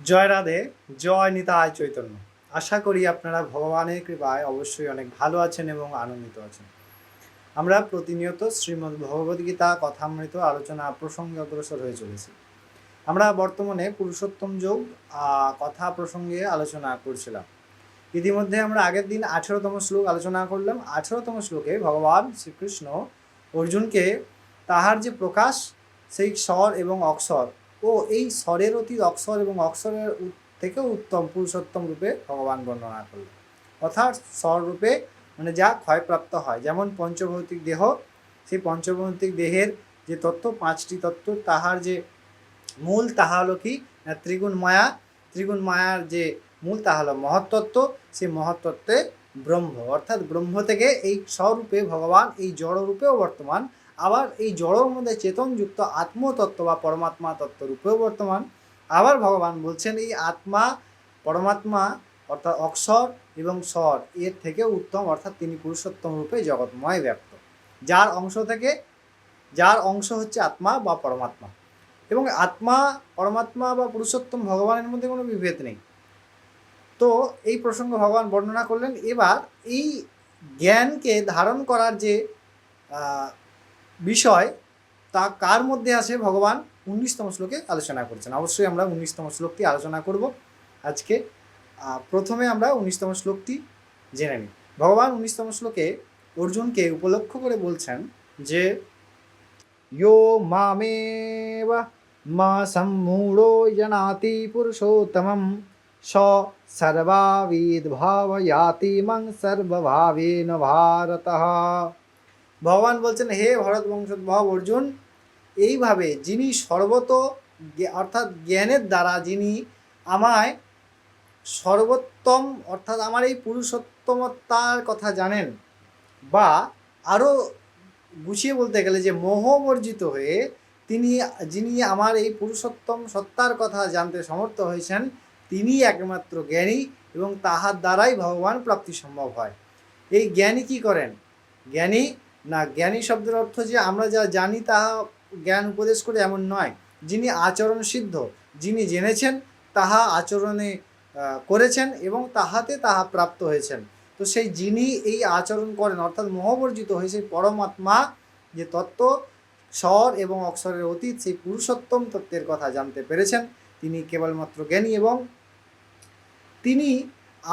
জয় রাধে, জয় নিতায় চৈতন্য। আশা করি আপনারা ভগবানের কৃপায় অবশ্যই অনেক ভালো আছেন এবং আনন্দিত আছেন। আমরা প্রতিনিয়ত শ্রীমদ্ ভগবদ্গীতা কথামৃত আলোচনা প্রসঙ্গে অগ্রসর হয়ে চলেছি। আমরা বর্তমানে পুরুষোত্তম যোগ কথা প্রসঙ্গে আলোচনা করছিলাম। ইতিমধ্যে আমরা আগের দিন আঠেরোতম শ্লোক আলোচনা করলাম। আঠেরোতম শ্লোকে ভগবান শ্রীকৃষ্ণ অর্জুনকে তাহার যে প্রকাশ, সেই স্বর এবং অক্ষর ও এই স্বরের অতীত অক্ষর এবং অক্ষরের থেকেও উত্তম, পুরুষোত্তম রূপে ভগবান বর্ণনা করলেন। অর্থাৎ স্বর রূপে মানে যা ক্ষয়প্রাপ্ত হয়, যেমন পঞ্চভৌতিক দেহ, সেই পঞ্চভৌতিক দেহের যে তত্ত্ব, পাঁচটি তত্ত্ব, তাহার যে মূল, তাহা হলো কি? ত্রিগুণ মায়া, ত্রিগুণ মায়ার যে মূল, তাহা হলো মহত্তত্ত্ব সেই মহত্তত্ত্বে ব্রহ্ম। অর্থাৎ ব্রহ্ম থেকে এই স্বরূপে ভগবান এই জড়রূপেও বর্তমান আবার এই জড়র মধ্যে চেতনযুক্ত আত্মতত্ত্ব বা পরমাত্মা তত্ত্ব রূপেও বর্তমান। আবার ভগবান বলছেন, এই আত্মা পরমাত্মা অর্থাৎ অক্ষর এবং স্বর, এর থেকে উত্তম অর্থাৎ তিনি পুরুষোত্তম রূপে জগৎময় ব্যক্ত। যার অংশ থেকে, যার অংশ হচ্ছে আত্মা বা পরমাত্মা। এবং আত্মা, পরমাত্মা বা পুরুষোত্তম ভগবানের মধ্যে কোনো বিভেদ নেই। তো এই প্রসঙ্গ ভগবান বর্ণনা করলেন, এবার এই জ্ঞানকে ধারণ করার যে বিষয়, তা কার মধ্যে আছে? ভগবান উনিশতম শ্লোকে আলোচনা করছেন। অবশ্যই আমরা উনিশতম শ্লোকটি আলোচনা করব আজকে। প্রথমে আমরা উনিশতম শ্লোকটি জেনে নিই। ভগবান উনিশতম শ্লোকে অর্জুনকে উপলক্ষ করে বলছেন যে, ইয়ো মামেব মা সম্মূঢ়ো জানাতি পুরুষোত্তমম। স সর্বাবিদ ভাবয়াতি মং সর্বভাবেন ভারতঃ। ভগবান বলছেন, হে ভরত বংশোদ্ভব অর্জুন, এইভাবে যিনি সর্বত অর্থাৎ জ্ঞানের দ্বারা যিনি আমায় সর্বোত্তম, অর্থাৎ আমার এই পুরুষোত্তমতার কথা জানেন বা আরও গুছিয়ে বলতে গেলে যে মোহবর্জিত হয়ে তিনি, যিনি আমার এই পুরুষোত্তম সত্তার কথা জানতে সমর্থ হয়েছেন, তিনি একমাত্র জ্ঞানী এবং তাহার দ্বারাই ভগবান প্রাপ্তি সম্ভব হয়। এই জ্ঞানী কি করেন? জ্ঞানী না, জ্ঞানী শব্দের অর্থ যে আমরা যা জানি তাহা জ্ঞান উপদেশ করে এমন নয়। যিনি আচরণ সিদ্ধ, যিনি জেনেছেন, তাহা আচরণে করেছেন এবং তাহাতে তাহা প্রাপ্ত হয়েছেন। তো সেই যিনি এই আচরণ করেন, অর্থাৎ মোহবর্জিত হয়ে সেই পরমাত্মা যে তত্ত্ব, স্বর এবং অক্ষরের অতীত, সেই পুরুষোত্তম তত্ত্বের কথা জানতে পেরেছেন। তিনি কেবলমাত্র জ্ঞানী এবং তিনি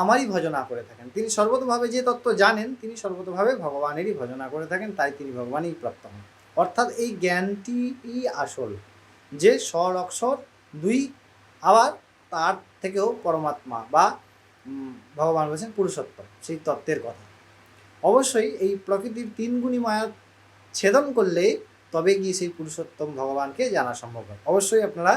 আমারই ভজনা করে থাকেন। তিনি সর্বতভাবে যে তত্ত্ব জানেন, তিনি সর্বতভাবে ভগবানেরই ভজনা করে থাকেন, তাই তিনি ভগবানই প্রাপ্ত হন। অর্থাৎ এই জ্ঞানটিই আসল। যে স্বর অক্ষর দুই আবার তার থেকেও পরমাত্মা বা ভগবান বলছেন পুরুষোত্তম সেই তত্ত্বের কথা। অবশ্যই এই প্রকৃতির তিন গুণী মায়া ছেদন করলে তবে গিয়ে সেই পুরুষোত্তম ভগবানকে জানা সম্ভব হয়। অবশ্যই আপনারা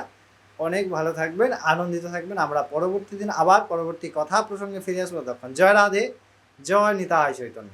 অনেক ভালো থাকবেন, আনন্দিত থাকবেন। আমরা পরবর্তী দিন আবার পরবর্তী কথা প্রসঙ্গে ফিরে আসব তখন জয় রাধে, জয় নিতায় চৈতন্য।